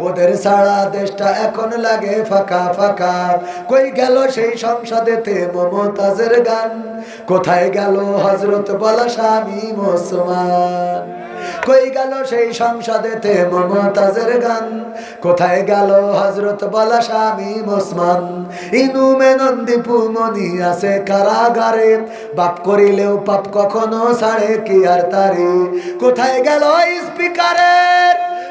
ওদের সারা দেশটা এখন লাগে ফাঁকা ফাঁকা। কই গেল সেই সংসদেতে মমতাজের গান? কোথায় গেল হজরত বলা স্বামী মুসলমান? কই গেল সেই সংসদেতে মমতাজের গান? কোথায় গেল হজরত বলা স্বামী মুসমান ইনু মেনন্দীপু মনি আছে কারাগারে। বাপ করিলেও পাপ কখনো ছাড়ে, কি আর তারে? কোথায় গেল স্পিকারের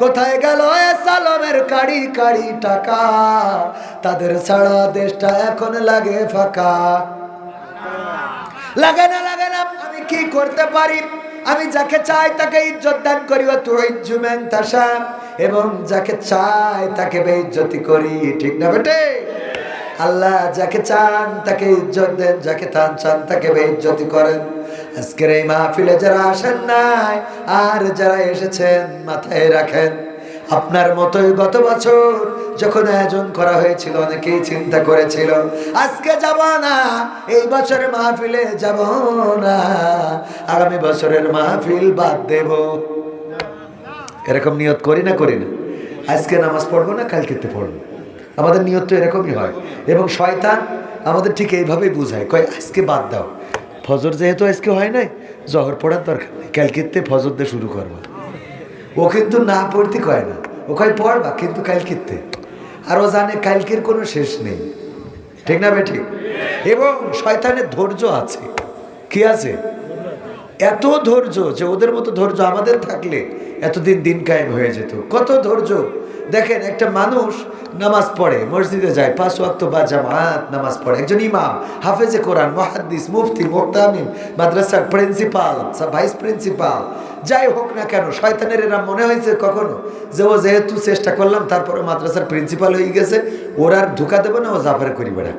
কোথায় গেল সালামের কাড়ি কাড়ি টাকা? তাদের সারা দেশটা এখন লাগে ফাঁকা। লাগে না লাগে না, আমি কি করতে পারি? আমি যাকে চাই তাকে ইজ্জত দান করি ও তুই জুমেন তাসা। এবং যাকে চাই তাকে বেইজ্জতি করি, ঠিক না বেটে? আল্লাহ যাকে চান তাকে ইজ্জত দেন, যাকে তান চান তাকে বেইজ্জতি করেন। আজকের এই মাহফিলে যারা আসেন নাই, আর যারা এসেছেন মাথায় রাখেন, আপনার মতোই গত বছর যখন আয়োজন করা হয়েছিল, অনেকেই চিন্তা করেছিল, আজকে যাব না, এই বছরের মাহফিলে যাব না, আগামী বছরের মাহফিল বাদ দেব। এরকম নিয়ত করি না করি না। আজকে নামাজ পড়ব না কালকেতে পড়ব। আমাদের নিয়ত তো এরকমই হয়। এবং শয়তান আমাদের ঠিক এইভাবেই বুঝায়, কয়, আজকে বাদ দাও। ফজর যেহেতু আজকে হয় নাই, জহর পড়ার দরকার নেই। কালকেতে ফজর দিয়ে শুরু করবা। ও কিন্তু না পড়তে কয় না। ও কয়, পড়বা কিন্তু কালকিতে আর ও জানে কালকের কোনো শেষ নেই। ঠিক না বেঠিক এবং শয়তানের ধৈর্য আছে। কি আছে? এত ধৈর্য যে ওদের মতো ধৈর্য আমাদের থাকলে এতদিন দিন কায়েম হয়ে যেত। কত ধৈর্য? দেখেন, একটা মানুষ নামাজ পড়ে, মসজিদে যায়, পাঁচ ওয়াক্ত বা জামাত নামাজ পড়ে, একজন ইমাম, হাফেজে কোরআন, মহাদ্দিস, মুফতি মোক্তামিম মাদ্রাসার প্রিন্সিপাল ভাইস প্রিন্সিপাল, যাই হোক না কেন, শয়তানের এরা মনে হয়েছে কখনো যে ও যেহেতু চেষ্টা করলাম তারপরে মাদ্রাসার প্রিন্সিপাল হয়ে গেছে, ওর আর ধোকা দেবে না, ও জাফারে করি বেড়াক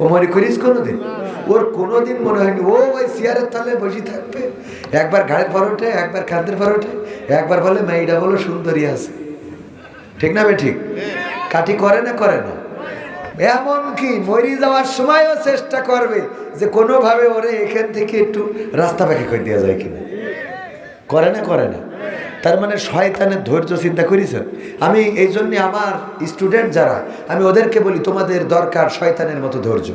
ও মনে করিস কোনোদিন? ওর কোনোদিন মনে হয়নি, ও ওই চেয়ারের তলে বসে থাকবে। একবার ঘাড়ের পর ওঠে একবার খাদ্যের পর ওঠে একবার বলে, মেয়েটা বলো সুন্দরী আছে। ঠিক না ঠিক? কাটি করে না করে না? এমন কি মরি যাওয়ার সময়ও চেষ্টা করবে যে কোনোভাবে ওরে এখান থেকে একটু রাস্তা পাখি করে দেওয়া যায় কিনা? করে না করে না। তার মানে শয়তানের ধৈর্য চিন্তা করেছেন? আমি এই জন্য আমার স্টুডেন্ট যারা, আমি ওদেরকে বলি, তোমাদের দরকার শয়তানের মতো ধৈর্য।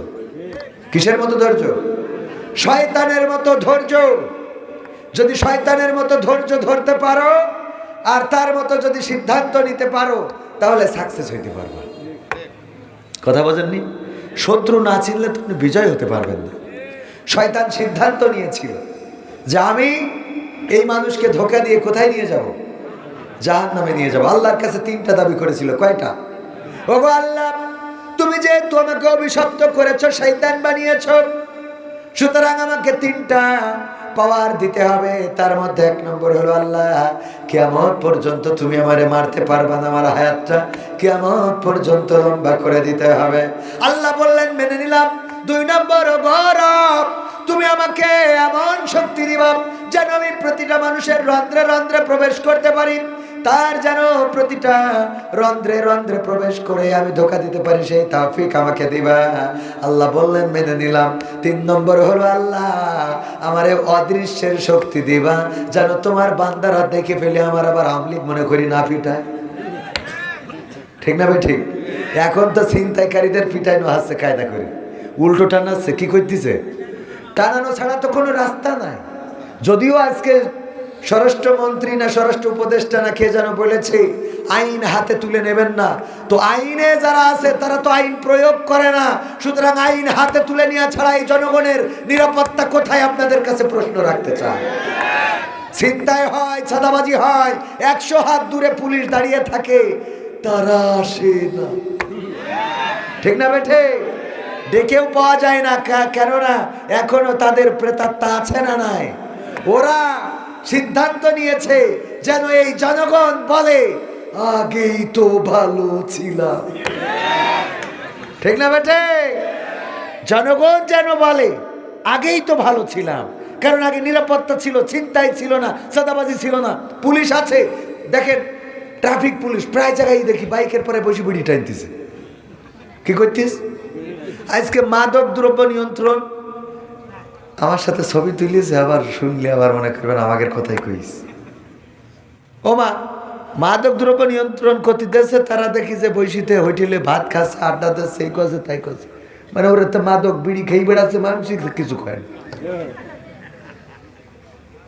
কিসের মতো ধৈর্য? শয়তানের মতো ধৈর্য। যদি শয়তানের মতো ধৈর্য ধরতে পারো আর তার মতো যদি সিদ্ধান্ত নিতে পারো, তাহলে সাকসেস হইতে পারবে। কথা বোঝেননি? শত্রু না চিনলে তুমি বিজয় হতে পারবেন না। শয়তান সিদ্ধান্ত নিয়েছিল যে আমি এই মানুষকে ধোকা দিয়ে কোথায় নিয়ে যাব? জাহান নামে নিয়ে যাব। আল্লাহর কাছে তিনটা দাবি করেছিল। কয়টা? ও গো আল্লাহ, তুমি যে আমাকে অভিশপ্ত করেছ শৈতান বানিয়েছ, সুতরাং আমাকে তিনটা পাওয়ার দিতে হবে। তার মধ্যে এক নম্বর হলো আল্লাহ কেমন পর্যন্ত তুমি আমারে মারতে পারবা না আমার হায়াতটা। কেমন পর্যন্ত লম্বা করে দিতে হবে। আল্লাহ বললেন, মেনে নিলাম। দুই নম্বর বরফ তুমি আমাকে এমন শক্তি দিবা যেন আমি প্রতিটা মানুষের রন্ধ্রে রন্ধ্রে প্রবেশ করতে পারি। তার যেন প্রতিটা রন্ধ্রে রন্ধ্রে প্রবেশ করে আমি ধোকা দিতে পারি, সেই তাফিক আমাকে দিবা। আল্লাহ বললেন, মেনে নিলাম। তিন নম্বর হলো আল্লাহ, আমার অদৃশ্যের শক্তি দিবা, যেন তোমার বান্দারা দেখে ফেলে আমার আবার আমলিক মনে করি না পিটায়। ঠিক না ভাই, ঠিক? এখন তো ছিনতাইকারীদের পিটাইনো হাসছে কায়দা করে। উল্টো টানাচ্ছে, কি করতেছে? টানানো ছাড়া তো কোনো রাস্তা নাই। যদিও আজকে স্বরাষ্ট্রমন্ত্রী না স্বরাষ্ট্র উপদেষ্টা না কে যেন বলেছে, আইন হাতে তুলে নেবেন না। তো আইনে যারা আছে, তারা তো আইন প্রয়োগ করে না। সুতরাং আইন হাতে তুলে নেওয়া ছাড়া এই জনগণের নিরাপত্তা কোথায়, আপনাদের কাছে প্রশ্ন রাখতে চায় চিন্তায় হয়, ছাদাবাজি হয়, একশো হাত দূরে পুলিশ দাঁড়িয়ে থাকে, তারা আসে না। ঠিক না বেঠে? ডেকেও পাওয়া যায় না কেননা এখনও তাদের প্রেতাত্মা আছে না নাই? ওরা সিদ্ধান্ত নিয়েছে যেন এই জনগণ বলে, আগেই তো ভালো ছিলাম। ঠিক না বেটে? জনগণ যেন বলে, আগেই তো ভালো ছিলাম। কারণ আগে নিরাপত্তা ছিল চিন্তাই ছিল না, সাদাবাজি ছিল না। পুলিশ আছে। দেখেন, ট্রাফিক পুলিশ, প্রায় জায়গায় দেখি, বাইকের পরে বসে বিড়ি টানতেছে। কি করতিস? আজকে মাদক দ্রব্য নিয়ন্ত্রণ আমার সাথে ছবি তুলিয়েছে, আবার শুনলে আবার মনে করবেন আমাকে কথাই কইস ও মা মাদক দ্রব্য নিয়ন্ত্রণ করতে দেশে তারা দেখি যে বৈশিতে হোটেলে ভাত খাচ্ছে, আড্ডা দিচ্ছে, এই করছে, তাই করছে। মানে ওরা তো মাদক, বিড়ি খেয়ে বেড়াচ্ছে মানুষ কিছু খায় না।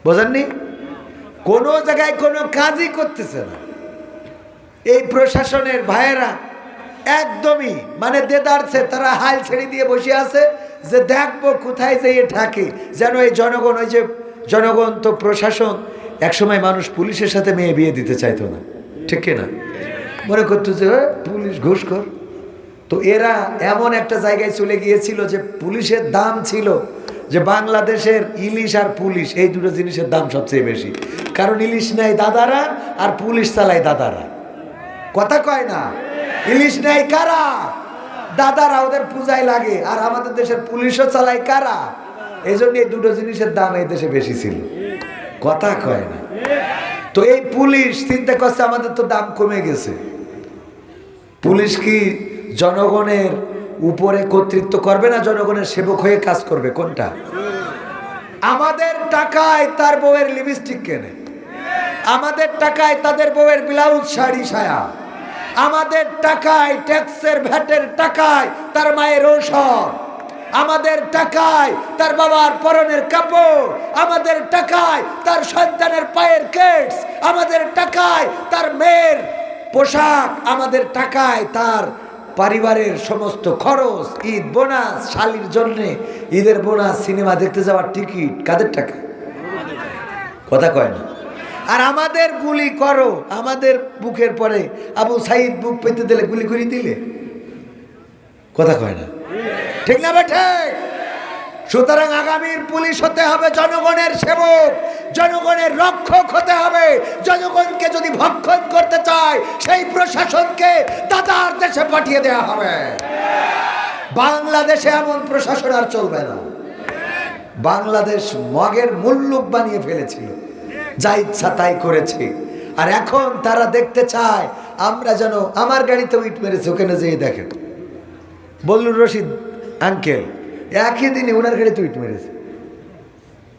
বোঝেননি? কোনো জায়গায় কোনো কাজই করতেছে না। এই প্রশাসনের ভাইয়েরা একদমই মানে দেদারছে, তারা হাল ছেড়ে দিয়ে বসে আছে যে দেখব কোথায় যেয়ে থাকে যেন এই জনগণ, ওই যে জনগণ তো প্রশাসন, একসময় মানুষ পুলিশের সাথে মেয়ে বিয়ে দিতে চাইতো না। ঠিক কিনা মনে করতো যে পুলিশ ঘুষ কর। তো এরা এমন একটা জায়গায় চলে গিয়েছিল যে পুলিশের দাম ছিল যে বাংলাদেশের ইলিশ আর পুলিশ, এই দুটো জিনিসের দাম সবচেয়ে বেশি। কারণ ইলিশ নেয় দাদারা আর পুলিশ চালায় দাদারা। কথা কয় না? ইলিশ নেয় কারা? দাদারা ওদের পূজায় লাগে, আর আমাদের দেশের পুলিশও চালায় কারা? এই জন্য এই দুটো জিনিসের দাম এই দেশে বেশি ছিল। কথা কয় না। তো এই পুলিশ চিন্তা করছে আমাদের তো দাম কমে গেছে। পুলিশ কি জনগণের উপরে কর্তৃত্ব করবে না জনগণের সেবক হয়ে কাজ করবে? কোনটা? আমাদের টাকায় তার বউয়ের লিপস্টিক কেনে। আমাদের টাকায় তাদের বউয়ের ব্লাউজ শাড়ি, সায়া। আমাদের টাকায়, ট্যাক্সের ভ্যাটের টাকায় তার মায়ের ঔষধ। আমাদের টাকায় তার বাবার পরনের কাপড়। আমাদের টাকায় তার সন্তানের পায়ের কেটস আমাদের টাকায় তার মেয়ের পোশাক। আমাদের টাকায় তার পরিবারের সমস্ত খরচ, ঈদ বোনাস, শালির জন্যে ঈদের বোনাস, সিনেমা দেখতে যাওয়ার টিকিট। কাদের টাকা? কথা কয় না। আর আমাদের গুলি করো। আমাদের বুকের পরে আবু সাইদ বুক পেতে দিলে, গুলি করে দিলে? কথা কয় না। ঠিক না বেঠে? সুতরাং আগামীর পুলিশ হতে হবে জনগণের সেবক, জনগণের রক্ষক হতে হবে। জনগণকে যদি ভক্ষণ করতে চায়, সেই প্রশাসনকে দাদার দেশে পাঠিয়ে দেওয়া হবে। বাংলাদেশে এমন প্রশাসন আর চলবে না। বাংলাদেশ মগের মুল্লুক বানিয়ে ফেলেছিল। যা ইচ্ছা তাই করেছে। আর এখন তারা দেখতে চায়, আমরা যেন আমার গাড়িতে ইট মেরেছে, ওখানে যেয়ে দেখেন। বল্লুর রশিদ আঙ্কেল একই দিনে ওনার গাড়িতে ইট মেরেছে।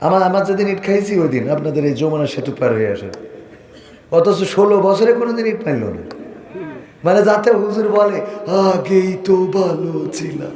আমার আমার যেদিন ইট খাইছি, ওই দিন আপনাদের এই যমুনা সেতু পার হয়ে আসে। অথচ ষোলো বছরে কোনোদিন ইট মারল না। মানে যাতে হুজুর বলে, আগেই তো ভালো ছিলাম।